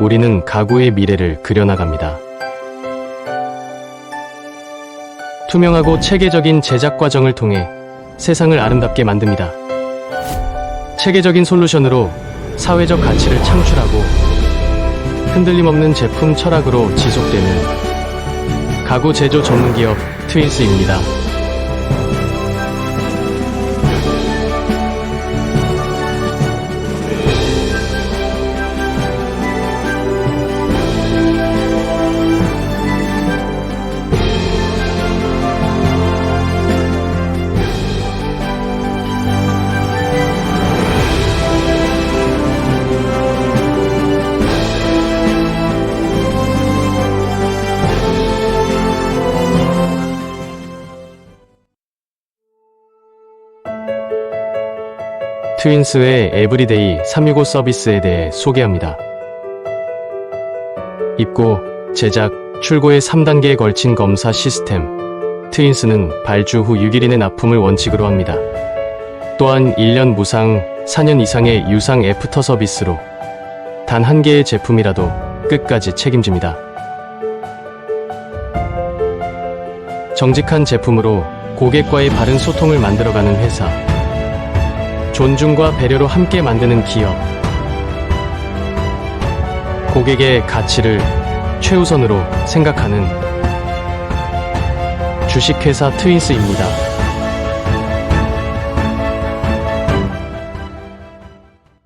우리는 가구의 미래를 그려나갑니다. 투명하고 체계적인 제작 과정을 통해 세상을 아름답게 만듭니다. 체계적인 솔루션으로 사회적 가치를 창출하고 흔들림 없는 제품 철학으로 지속되는 가구 제조 전문 기업 트윈스입니다. 트윈스의 에브리데이 365 서비스에 대해 소개합니다. 입고, 제작, 출고의 3단계에 걸친 검사 시스템. 트윈스는 발주 후 6일인의 납품을 원칙으로 합니다. 또한 1년 무상, 4년 이상의 유상 애프터 서비스로 단 한 개의 제품이라도 끝까지 책임집니다. 정직한 제품으로 고객과의 바른 소통을 만들어가는 회사. 존중과 배려로 함께 만드는 기업. 고객의 가치를 최우선으로 생각하는 주식회사 트윈스입니다.